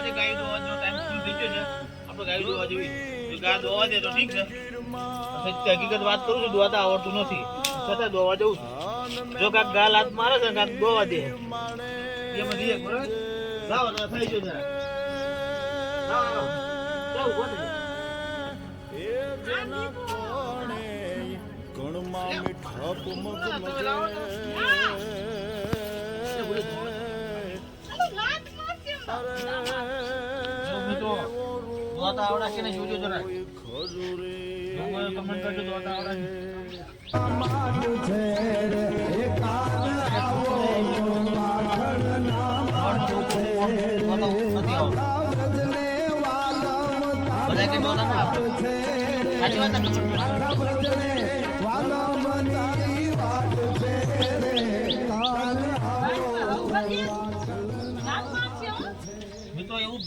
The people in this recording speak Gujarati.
આજે ગાય દોવાનો ટાઈમ ફૂલ થઈ ગયો છે. આપણે ગાય દોવા જોઈએ તો ગાય દોવા દે તો ઠીક છે. સત્ય હકીકત વાત કરું છું દોવાતા આવડતું નથી. છતાં દોવા જવું છું. જો કાંક ગાલ હાથ મારે છે કાંક દોવા દે. એમાં જઈએ બરાબર? લાવો તો થઈ ગયો જરા લાવો, લાવો. ઊભો થઈ દોવાતા આવડે છે ને જોજો જરા કમેન્ટ કરજો કે દોતા આવડે. સાચી વાત ને? મિત્રો એવું